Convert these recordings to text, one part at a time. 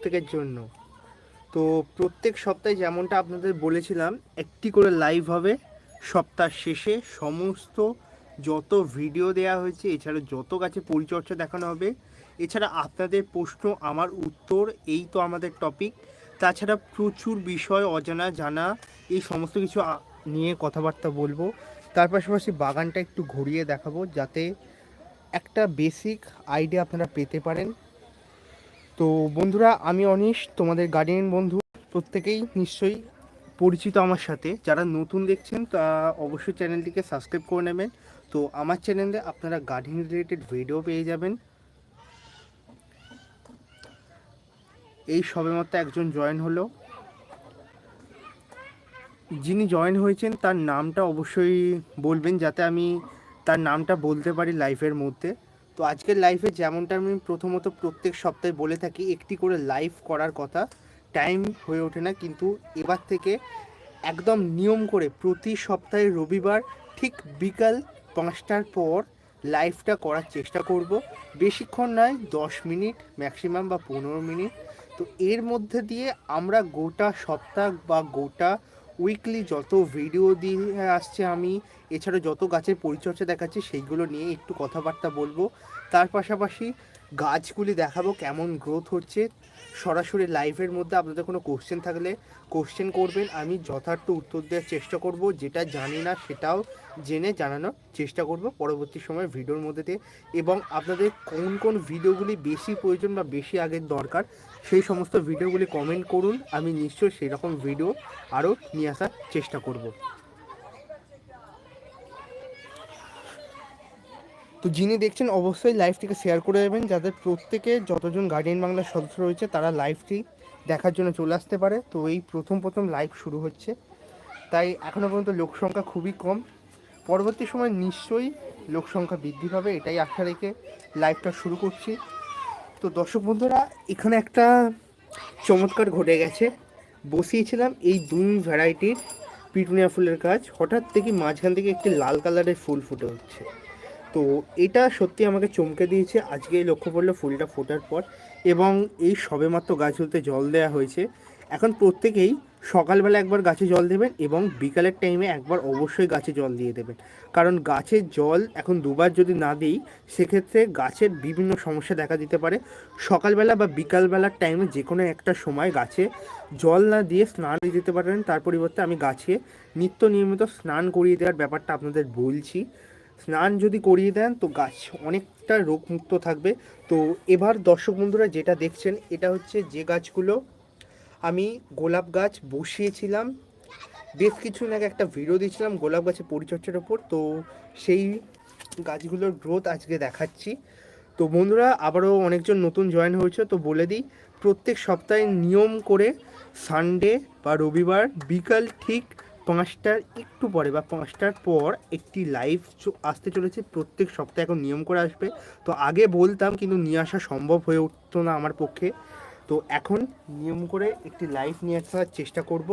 প্রত্যেকের জন্য। তো প্রত্যেক সপ্তাহে যেমনটা আপনাদের বলেছিলাম, একটি করে লাইভ হবে। সপ্তাহ শেষে সমস্ত যত ভিডিও দেওয়া হয়েছে, এছাড়া যত গাছে পরিচর্যা দেখানো হবে, এছাড়া আপনাদের প্রশ্ন, আমার উত্তর, এই তো আমাদের টপিক তাছাড়া প্রচুর বিষয় অজানা, জানা, এই সমস্ত কিছু নিয়ে কথাবার্তা বলব। তার পাশাপাশি বাগানটা একটু ঘুরিয়ে দেখাবো, যাতে একটা বেসিক আইডিয়া আপনারা পেতে পারেন। তো বন্ধুরা, আমি অনিশ, তোমাদের গার্ডিয়ান বন্ধু। প্রত্যেকেই নিশ্চয়ই পরিচিত আমার সাথে। যারা নতুন দেখছেন, তা অবশ্যই চ্যানেলটিকে সাবস্ক্রাইব করে নেবেন। তো আমার চ্যানেলে আপনারা গার্ডেন রিলেটেড ভিডিও পেয়ে যাবেন। এই সবেমাত্র একজন জয়েন হলো। যিনি জয়েন হয়েছেন, তার নামটা অবশ্যই বলবেন, যাতে আমি তার নামটা বলতে পারি লাইভের মধ্যে। তো আজকের লাইফে যেমনটা আমি প্রথমত প্রত্যেক সপ্তাহে বলে থাকি, একটি করে লাইভ করার কথা টাইম হয়ে ওঠে না, কিন্তু এবার থেকে একদম নিয়ম করে প্রতি সপ্তাহে রবিবার ঠিক বিকাল পাঁচটার পর লাইভটা করার চেষ্টা করব। বেশিক্ষণ নয়, দশ মিনিট ম্যাক্সিমাম বা পনেরো মিনিট। তো এর মধ্যে দিয়ে আমরা গোটা সপ্তাহ বা গোটা উইকলি যত ভিডিও দিয়ে আসছে আমি, এছাড়া যত গাছের পরিচর্যা দেখাচ্ছি, সেইগুলো নিয়ে একটু কথাবার্তা বলব। তার পাশাপাশি গাছগুলি দেখাবো কেমন গ্রোথ হচ্ছে। সরাসরি লাইভের মধ্যে আপনাদের কোনো কোশ্চেন থাকলে কোশ্চেন করবেন। আমি যথার্থ উত্তর দেওয়ার চেষ্টা করব, যেটা জানি না সেটাও জেনে জানানোর চেষ্টা করব পরবর্তী সময় ভিডিওর মধ্যে দিয়ে। এবং আপনাদের কোন কোন ভিডিওগুলি বেশি প্রয়োজন বা বেশি আগের দরকার, সেই সমস্ত ভিডিওগুলি কমেন্ট করুন। আমি নিশ্চয়ই সেই রকম ভিডিও আরও নিয়ে আসার চেষ্টা করব। তো যিনি দেখছেন, অবশ্যই লাইভটিকে শেয়ার করে দেবেন যাদের প্রত্যেকে যতজন গার্ডিয়ান বাংলার সদস্য রয়েছে, তারা লাইভটি দেখার জন্য চলে আসতে পারে। তো এই প্রথম প্রথম লাইভ শুরু হচ্ছে। তাই এখনও পর্যন্ত লোক সংখ্যা খুবই কম। পরবর্তী সময় নিশ্চয়ই লোক সংখ্যা বৃদ্ধি পাবে, এটাই আশা রেখে লাইভটা শুরু করছি। তো দর্শক বন্ধুরা, এখানে একটা চমৎকার ঘটে গেছে। বসিয়েছিলাম এই দুই ভ্যারাইটির পিটুনিয়া ফুলের গাছ। হঠাৎ দেখি মাঝখান থেকে একটি লাল কালারের ফুল ফুটে হচ্ছে তো এটা সত্যি আমাকে চমকে দিয়েছে। আজকে লক্ষ্য পড়ল ফুলটা ফোটার পর এবং এই সবেমাত্র গাছগুলোতে জল দেওয়া হয়েছে। এখন প্রত্যেকেই সকালবেলা একবার গাছে জল দেবেন এবং বিকালের টাইমে একবার অবশ্যই গাছে জল দিয়ে দেবেন। কারণ গাছের জল এখন দুবার যদি না দিই, সেক্ষেত্রে গাছের বিভিন্ন সমস্যা দেখা দিতে পারে। সকালবেলা বা বিকালবেলার টাইমে যে কোনো একটা সময় গাছে জল না দিয়ে স্নান দিয়ে দিতে পারেন। তার পরিবর্তে আমি গাছে নিত্য নিয়মিত স্নান করিয়ে দেওয়ার ব্যাপারটা আপনাদের বলছি। স্নান যদি করিয়ে দেন, তো গাছ অনেকটা রোগমুক্ত থাকবে। তো এবার দর্শক বন্ধুরা যেটা দেখছেন, এটা হচ্ছে যে গাছগুলো আমি গোলাপ গাছ বসিয়েছিলাম। বেশ কিছুদিন আগে একটা ভিডিও দিয়েছিলাম গোলাপ গাছের পরিচর্যার ওপর। তো সেই গাছগুলোর গ্রোথ আজকে দেখাচ্ছি। তো বন্ধুরা, আবারও অনেকজন নতুন জয়েন হয়েছে, তো বলে দিই, প্রত্যেক সপ্তাহে নিয়ম করে সানডে বা রবিবার বিকাল ঠিক পাঁচটার একটু পরে বা পাঁচটার পর একটি লাইভ আসতে চলেছে। প্রত্যেক সপ্তাহে এখন নিয়ম করে আসবে। তো আগে বলতাম, কিন্তু নিয়ে আসা সম্ভব হয়ে উঠতো না আমার পক্ষে। তো এখন নিয়ম করে একটি লাইভ নিয়ে আসার চেষ্টা করব।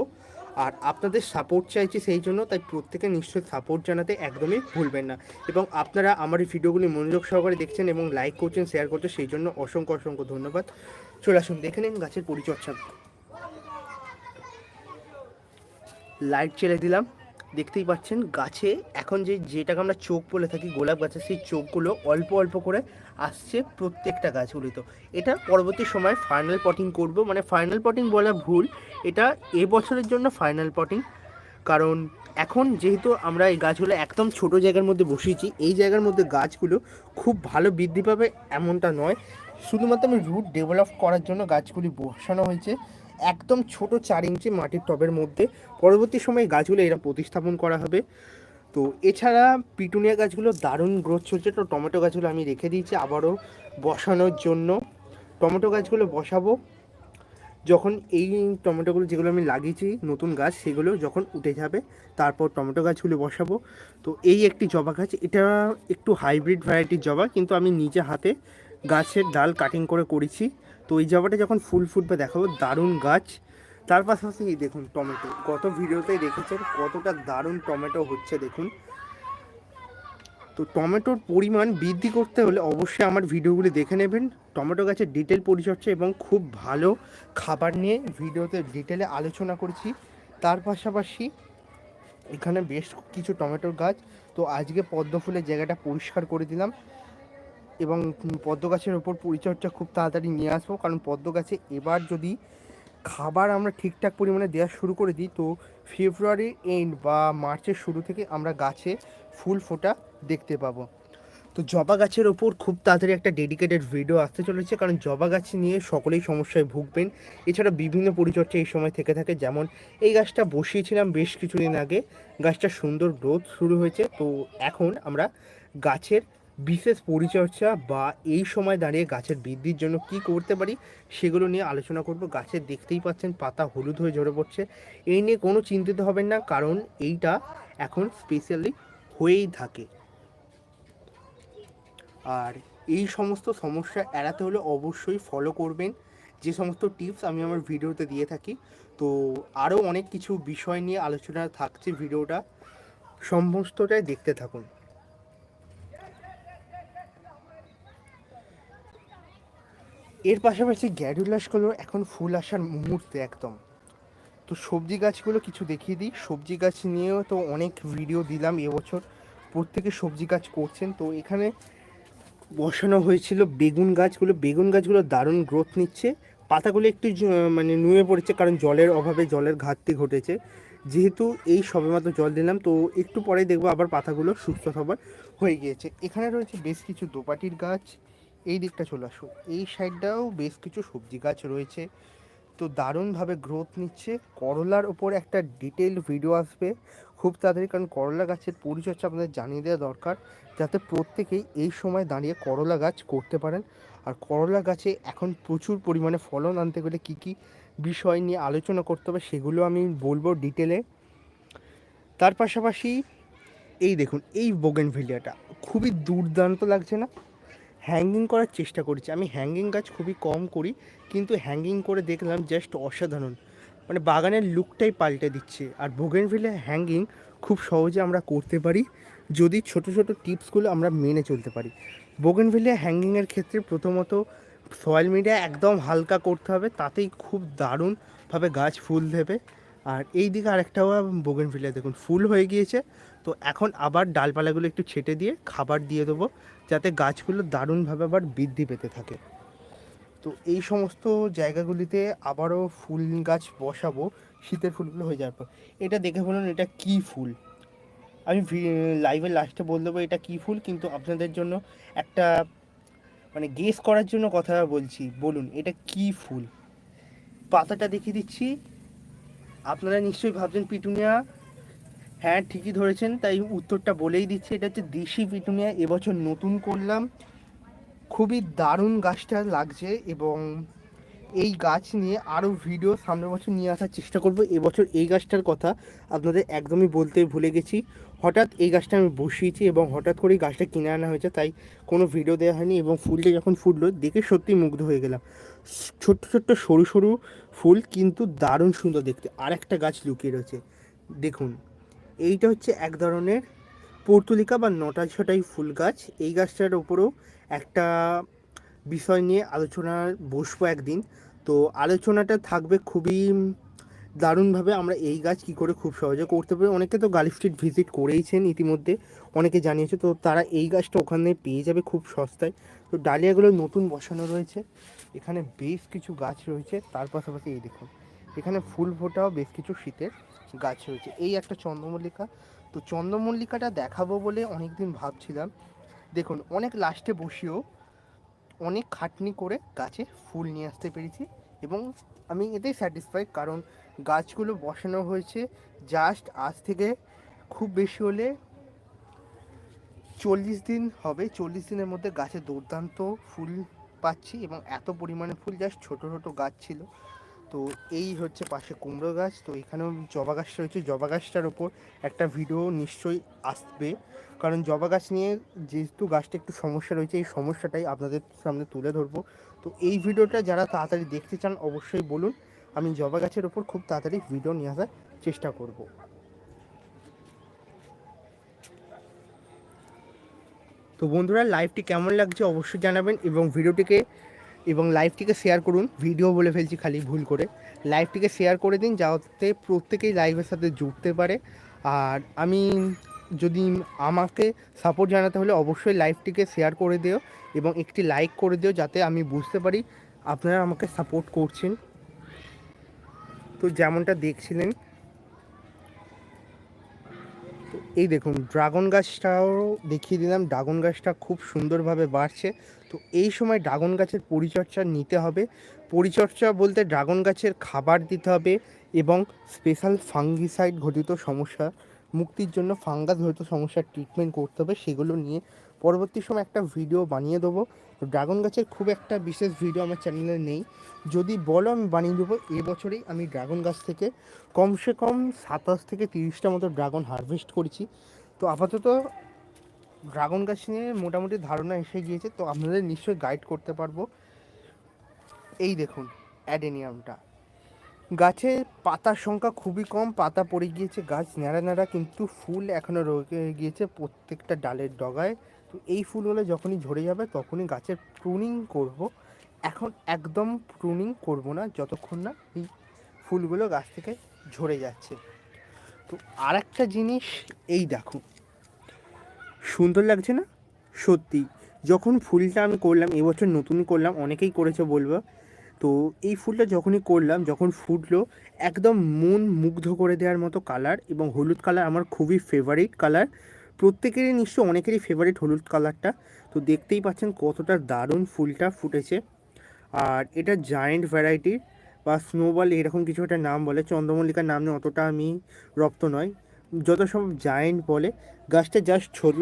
আর আপনাদের সাপোর্ট চাইছি সেই জন্য, তাই প্রত্যেকে নিশ্চয়ই সাপোর্ট জানাতে একদমই ভুলবেন না। এবং আপনারা আমার এই ভিডিওগুলি মনোযোগ সহকারে দেখছেন এবং লাইক করছেন শেয়ার করছেন, সেই জন্য অসংখ্য অসংখ্য ধন্যবাদ। চলে আসুন, দেখে নিন গাছের পরিচর্যা। লাইট ছেড়ে দিলাম। দেখতেই পাচ্ছেন গাছে এখন যে যেটাকে আমরা চোখ বলে থাকি, গোলাপ গাছে সেই চোখগুলো অল্প অল্প করে আসছে প্রত্যেকটা গাছগুলিতে এটা পরবর্তী সময় ফাইনাল পটিং করব। মানে ফাইনাল পটিং বলা ভুল, এটা এ বছরের জন্য ফাইনাল পটিং কারণ এখন যেহেতু আমরা এই গাছগুলো একদম ছোট জায়গার মধ্যে বসিয়েছি, এই জায়গার মধ্যে গাছগুলো খুব ভালো বৃদ্ধি পাবে এমনটা নয়। শুধুমাত্র আমি রুট ডেভেলপ করার জন্য গাছগুলি বসানো হয়েছে। একদম ছোট চার ইঞ্চি মাটির টবের মধ্যে। পরবর্তী সময়ে গাছগুলো এরা প্রতিস্থাপন করা হবে। তো এছাড়া পিটুনিয়া গাছগুলো দারুণ গ্রোথ চলছে। তো টমেটো গাছগুলো আমি রেখে দিয়েছি আবারও বসানোর জন্য। টমেটো গাছগুলো বসাবো। যখন এই টমেটোগুলো যেগুলো আমি লাগিয়েছি নতুন গাছ, সেগুলো যখন উঠে যাবে, তারপর টমেটো গাছগুলো বসাবো। তো এই একটি জবা গাছ। এটা একটু হাইব্রিড ভ্যারাইটির জবা, কিন্তু আমি নিজে হাতে গাছের ডাল কাটিং করে করেছি। তো এই জবাটা যখন ফুল ফুটবে দেখাবো, দারুণ গাছ। তার পাশাপাশি এই দেখুন টমেটো, গত ভিডিওতেই দেখেছেন কতটা দারুণ টমেটো হচ্ছে, দেখুন। তো টমেটোর পরিমাণ বৃদ্ধি করতে হলে অবশ্যই আমার ভিডিওগুলি দেখে নেবেন। টমেটো গাছের ডিটেল পরিচর্যা এবং খুব ভালো খাবার নিয়ে ভিডিওতে ডিটেলে আলোচনা করেছি। তার পাশাপাশি এখানে বেশ কিছু টমেটোর গাছ। তো আজকে পদ্ম ফুলের জায়গাটা পরিষ্কার করে দিলাম। এবং পদ্ম গাছের ওপর পরিচর্যা খুব তাড়াতাড়ি নিয়ে আসব, কারণ পদ্ম গাছে এবার যদি খাবার আমরা ঠিকঠাক পরিমাণে দেওয়া শুরু করে দিই, তো ফেব্রুয়ারি এন্ড বা মার্চের শুরু থেকে আমরা গাছে ফুল ফোটা দেখতে পাবো। তো জবা গাছের ওপর খুব তাড়াতাড়ি একটা ডেডিকেটেড ভিডিও আসতে চলেছে, কারণ জবা গাছ নিয়ে সকলেই সমস্যায় ভুগবেন। এছাড়া বিভিন্ন পরিচর্যা এই সময় থেকে থাকে, যেমন এই গাছটা বসিয়েছিলাম বেশ কিছুদিন আগে গাছটা সুন্দর গ্রোথ শুরু হয়েছে, তো এখন আমরা গাছের বিশেষ পরিচর্যা বা এই সময় দাঁড়িয়ে গাছের বৃদ্ধির জন্য কি করতে পারি সেগুলো নিয়ে আলোচনা করব। গাছের দেখতেই পাচ্ছেন পাতা হলুদ হয়ে ঝরে পড়ছে। এই নিয়ে কোনো চিন্তিত হবেন না, কারণ এইটা এখন স্পেশালি হয়েই থাকে। আর এই সমস্ত সমস্যা এড়াতে হলে অবশ্যই ফলো করবেন। যে সমস্ত টিপস আমি আমার ভিডিওতে দিয়ে থাকি। তো আরও অনেক কিছু বিষয় নিয়ে আলোচনা থাকছে ভিডিওটা। সমস্তটাই দেখতে থাকুন। এর পাশাপাশি গ্যাডুলাসগুলো এখন ফুল আসার মুহূর্তে একদম। তো সবজি গাছগুলো কিছু দেখিয়ে দিই। সবজি গাছ নিয়েও তো অনেক ভিডিও দিলাম এবছর। প্রত্যেকে সবজি গাছ করছেন। তো এখানে বসানো হয়েছিল বেগুন গাছগুলো। বেগুন গাছগুলো দারুণ গ্রোথ নিচ্ছে। পাতাগুলো একটু মানে নুয়ে পড়েছে কারণ জলের অভাবে জলের ঘাটতি ঘটেছে। যেহেতু এই সবেমাত্র জল দিলাম, তো একটু পরে দেখব আবার পাতাগুলো সুস্থ সবল হয়ে গিয়েছে। এখানে রয়েছে বেশ কিছু দোপাটির গাছ। এই দিকটা চলে আসুন এই সাইডটাও বেশ কিছু সবজি গাছ রয়েছে। তো দারুণভাবে গ্রোথ নিচ্ছে। করলার ওপর একটা ডিটেল ভিডিও আসবে। খুব তাড়াতাড়ি, কারণ করলা গাছের পরিচর্যা আপনাদের জানিয়ে দেওয়া দরকার, যাতে প্রত্যেকেই এই সময় দাঁড়িয়ে করলা গাছ করতে পারেন। আর করলা গাছে এখন প্রচুর পরিমাণে ফলন আনতে গেলে কী কী বিষয় নিয়ে আলোচনা করতে হবে সেগুলো আমি বলব ডিটেলে তার পাশাপাশি এই দেখুন, এই বোগেনভিলিয়াটা খুবই দুর্দান্ত লাগছে না? হ্যাঙ্গিং করার চেষ্টা করেছি। আমি হ্যাঙ্গিং গাছ খুবই কম করি, কিন্তু হ্যাঙ্গিং করে দেখলাম জাস্ট অসাধারণ। মানে বাগানের লুকটাই পাল্টে দিচ্ছে। আর বোগেনভিলে হ্যাঙ্গিং খুব সহজে আমরা করতে পারি, যদি ছোট ছোট টিপসগুলো আমরা মেনে চলতে পারি। বোগেনভিলে হ্যাঙ্গিংয়ের ক্ষেত্রে প্রথমত সয়েল মিডিয়া একদম হালকা করতে হবে, তাতেই খুব দারুণভাবে গাছ ফুল দেবে। আর এই দিকে আরেকটাও বোগেনভিলিয়া দেখুন, ফুল হয়ে গিয়েছে। তো এখন আবার ডালপালাগুলো একটু ছেটে দিয়ে খাবার দিয়ে দেবো, যাতে গাছগুলো দারুণভাবে আবার বৃদ্ধি পেতে থাকে। তো এই সমস্ত জায়গাগুলিতে আবারও ফুল গাছ বসাবো, শীতের ফুলগুলো হয়ে যাওয়ার পর। এটা দেখে বলুন, এটা কি ফুল? আমি লাইভের লাস্টে বলে দেবো, এটা কি ফুল? কিন্তু আপনাদের জন্য একটা মানে গেস করার জন্য কথা বলছি। বলুন, এটা কি ফুল? পাতাটা দেখিয়ে দিচ্ছি। আপনারা নিশ্চয়ই ভাবছেন পিটুনিয়া হ্যাঁ ঠিকই ধরেছেন, তাই উত্তরটা বলেই দিচ্ছি। এটা হচ্ছে দেশি পিটুনিয়া, এবছর নতুন করলাম। খুবই দারুণ গাছটা লাগছে এবং এই গাছ নিয়ে আরও ভিডিও সামনের বছর নিয়ে আসার চেষ্টা করব। এবছর এই গাছটার কথা আপনাদের একদমই বলতে ভুলে গেছি। হঠাৎ এই গাছটা আমি বসিয়েছি এবং হঠাৎ করেই গাছটা কিনে আনা হয়েছে, তাই কোনো ভিডিও দেওয়া হয়নি এবং ফুলটা যখন ফুটলো, দেখে সত্যি মুগ্ধ হয়ে গেলাম। ছোট্ট ছোট্ট, সরু সরু ফুল, কিন্তু দারুণ সুন্দর দেখতে। আর একটা গাছ লুকিয়ে রয়েছে, দেখুন। এইটা হচ্ছে এক ধরনের পর্তুলিকা বা নটা ছটাই ফুল গাছ। এই গাছটার ওপরেও একটা বিষয় নিয়ে আলোচনা বসবো একদিন। তো আলোচনাটা থাকবে খুবই দারুণভাবে আমরা এই গাছ কী করে খুব সহজে করতে পারি। অনেকে তো গার্লি স্ট্রিট ভিজিট করেইছেন ইতিমধ্যে, অনেকে জানিয়েছে তো তারা এই গাছটা ওখানে পেয়ে যাবে খুব সস্তায়। তো ডালিয়াগুলো নতুন বসানো রয়েছে, এখানে বেশ কিছু গাছ রয়েছে, তার পাশাপাশি এই দেখুন। এখানে ফুল ফোটাও বেশ কিছু শীতের গাছ রয়েছে। এই একটা চন্দ্রমল্লিকা। তো চন্দ্রমল্লিকাটা দেখাবো বলে অনেক দিন ভাবছিলাম। দেখুন, অনেক লাস্টে বসিয়েও অনেক খাটনি করে গাছে ফুল নিয়ে আসতে পেরেছি এবং আমি এতেই স্যাটিসফাইড কারণ গাছগুলো বসানো হয়েছে জাস্ট আজ থেকে খুব বেশি হলে চল্লিশ দিন হবে। চল্লিশ দিনের মধ্যে গাছে দুর্দান্ত ফুল পাচ্ছি এবং এত পরিমাণে ফুল জাস্ট ছোটো ছোটো গাছ ছিল। তো এই হচ্ছে পাশে কুমড়ো গাছ। তো এখানেও জবা গাছ রয়েছে। জবা গাছটার ওপর একটা ভিডিও নিশ্চয়ই আসবে। কারণ জবা গাছ নিয়ে যেহেতু গাছটা একটু সমস্যা রয়েছে, এই সমস্যাটাই আপনাদের সামনে তুলে ধরবো। তো এই ভিডিওটা যারা তাড়াতাড়ি দেখতে চান, অবশ্যই বলুন। আমি জবা গাছের ওপর খুব তাড়াতাড়ি ভিডিও নিয়ে আসার চেষ্টা করব। তো বন্ধুরা, লাইভটি কেমন লাগছে অবশ্যই জানাবেন এবং ভিডিওটিকে এবং লাইভটিকে শেয়ার করুন। ভিডিও বলে ফেলছি খালি ভুল করে। লাইভটিকে শেয়ার করে দিন যাতে প্রত্যেকেই লাইভের সাথে জুড়তে পারে। আর আমি যদি আমাকে সাপোর্ট জানাতে হলে অবশ্যই লাইভটিকে শেয়ার করে দিও এবং একটি লাইক করে দিও যাতে আমি বুঝতে পারি আপনারা আমাকে সাপোর্ট করছেন। তো যেমনটা দেখছিলেন তো এই দেখুন ড্রাগন গাছটাও দেখিয়ে দিলাম। ড্রাগন গাছটা খুব সুন্দরভাবে বাড়ছে। তো এই সময় ড্রাগন গাছের পরিচর্যা নিতে হবে। পরিচর্যা বলতে ড্রাগন গাছের খাবার দিতে হবে এবং স্পেশাল ফাঙ্গিসাইড ঘটিত সমস্যা, মুক্তির জন্য ফাঙ্গাস ঘটিত সমস্যার ট্রিটমেন্ট করতে হবে, সেগুলো নিয়ে পরবর্তী সময় একটা ভিডিও বানিয়ে দেবো। তো ড্রাগন গাছের খুব একটা বিশেষ ভিডিও আমার চ্যানেলে নেই। যদি বলো, আমি বানিয়ে দেবো। এবছরেই আমি ড্রাগন গাছ থেকে কমসে কম সাতাশ থেকে তিরিশটা মতো ড্রাগন হারভেস্ট করেছি। তো আপাতত ড্রাগন গাছ নিয়ে মোটামুটি ধারণা এসে গিয়েছে। তো আপনাদের নিশ্চয়ই গাইড করতে পারব। এই দেখুন অ্যাডেনিয়ামটা গাছে পাতার সংখ্যা খুবই কম, পাতা পড়ে গিয়েছে। গাছ ন্যাড়া ন্যাড়া, কিন্তু ফুল এখনও রয়ে গিয়েছে প্রত্যেকটা ডালের ডগায়। তো এই ফুলগুলো যখনই ঝরে যাবে তখনই গাছের প্রুনিং করব। এখন একদম প্রুনিং করব না, যতক্ষণ না এই ফুলগুলো গাছ থেকে ঝরে যাচ্ছে। তো আর একটা জিনিস, এই দেখো। সুন্দর লাগছে না? সত্যি, যখন ফুলটা আমি করলাম, এবছর নতুন করলাম, অনেকেই করেছে বলব। তো এই ফুলটা যখনই করলাম, যখন ফুটলো, একদম মন মুগ্ধ করে দেওয়ার মতো কালার এবং হলুদ কালার আমার খুবই ফেভারিট কালার প্রত্যেকেরই নিশ্চয় অনেকেরই ফেভারিট হলুদ কালারটা তো দেখতেই পাচ্ছেন কতটা দারুণ ফুলটা ফুটেছে। আর এটা জায়েন্ট ভ্যারাইটির বা স্নোবল এরকম কিছু একটা নাম বলে। চন্দ্রমল্লিকার নাম নিয়ে অতটা আমি রপ্ত নয় যত সব জায়েন্ট বলে, গাছটা জাস্ট ছোট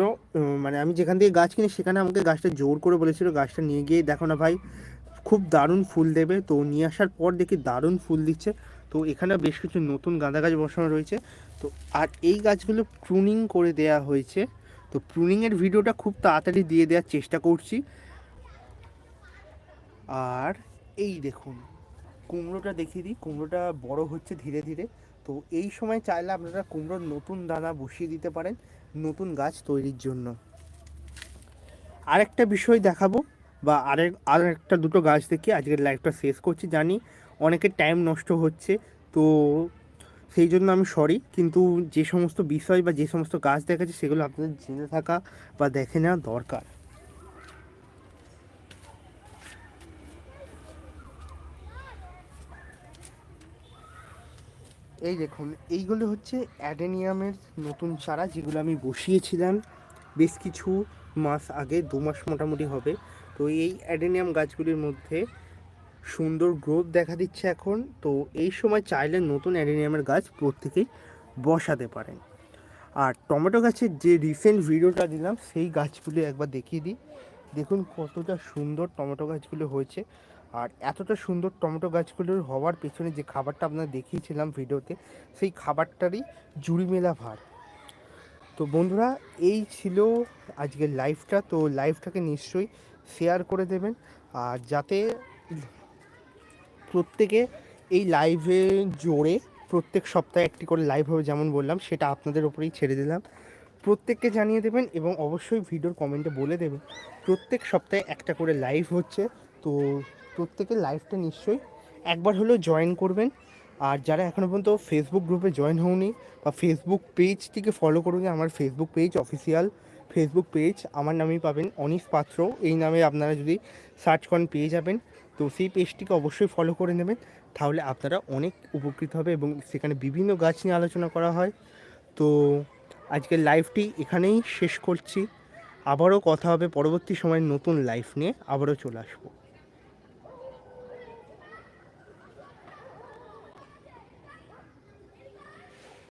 মানে আমি যেখান থেকে গাছ কিনি সেখানে আমাকে গাছটা জোর করে বলেছিল, গাছটা নিয়ে গিয়ে দেখো না ভাই, খুব দারুণ ফুল দেবে। তো নিয়ে আসার পর দেখি দারুণ ফুল দিচ্ছে। তো এখানে বেশ কিছু নতুন গাঁদা গাছ বসানো রয়েছে। তো আর এই গাছগুলো প্রুনিং করে দেয়া হয়েছে। তো প্রুনিংয়ের ভিডিওটা খুব তাড়াতাড়ি দিয়ে দেওয়ার চেষ্টা করছি। আর এই দেখুন, কুমড়োটা দেখিয়ে দিই। কুমড়োটা বড় হচ্ছে ধীরে ধীরে। তো এই সময় চাইলে আপনারা কুমড়োর নতুন দানা বসিয়ে দিতে পারেন নতুন গাছ তৈরির জন্য। আরেকটা বিষয় দেখাবো বা আরেক আর একটা দুটো গাছ দেখে। আজকের লাইফটা শেষ করছি জানি। অনেকের টাইম নষ্ট হচ্ছে। তো সেই জন্য আমি সরি কিন্তু যে সমস্ত বিষয় বা যে সমস্ত গাছ দেখাচ্ছে সেগুলো আপনাদের জেনে থাকা বা দেখে নেওয়া দরকার। এই দেখুন, এইগুলো হচ্ছে অ্যাডেনিয়ামের নতুন চারা যেগুলো আমি বসিয়েছিলাম বেশ কিছু মাস আগে, দু মাস মোটামুটি হবে। তো এই অ্যাডেনিয়াম গাছগুলির মধ্যে সুন্দর গ্রোথ দেখা দিচ্ছে এখন। তো এই সময় চাইলে নতুন অ্যাডেনিয়ামের গাছ প্রত্যেকেই বসাতে পারেন। আর টমেটো গাছের যে রিসেন্ট ভিডিওটা দিলাম, সেই গাছগুলি একবার দেখিয়ে দিই। দেখুন কতটা সুন্দর টমেটো গাছগুলো হয়েছে। আর এতটা সুন্দর টমেটো গাছগুলোর হওয়ার পেছনে যে খাবারটা আপনারা দেখিয়েছিলাম ভিডিওতে সেই খাবারটারই জুড়ি মেলা ভার। তো বন্ধুরা, এই ছিল আজকের লাইভটা তো লাইভটাকে নিশ্চয়ই শেয়ার করে দেবেন। আর যাতে প্রত্যেকে এই লাইভে জোরে প্রত্যেক সপ্তাহে একটি করে লাইভ হবে যেমন বললাম, সেটা আপনাদের ওপরেই ছেড়ে দিলাম। প্রত্যেককে জানিয়ে দেবেন এবং অবশ্যই ভিডিওর কমেন্টে বলে দেবেন, প্রত্যেক সপ্তাহে একটা করে লাইভ হচ্ছে। তো প্রত্যেকের লাইভটা নিশ্চয়ই একবার হলেও জয়েন করবেন। আর যারা এখনও পর্যন্ত ফেসবুক গ্রুপে জয়েন হওনি বা ফেসবুক পেজটিকে ফলো করুন, আমার Facebook page official Facebook page আমার নামেই পাবেন অনিশ পাত্র। এই নামে আপনারা যদি সার্চ করেন, পেয়ে যাবেন। তো সেই পেজটিকে অবশ্যই ফলো করে নেবেন। তাহলে আপনারা অনেক উপকৃত হবে এবং সেখানে বিভিন্ন গাছ নিয়ে আলোচনা করা হয়। তো আজকের লাইভটি এখানেই শেষ করছি। আবারও কথা হবে পরবর্তী সময় নতুন লাইফ নিয়ে। আবারও চলে আসব।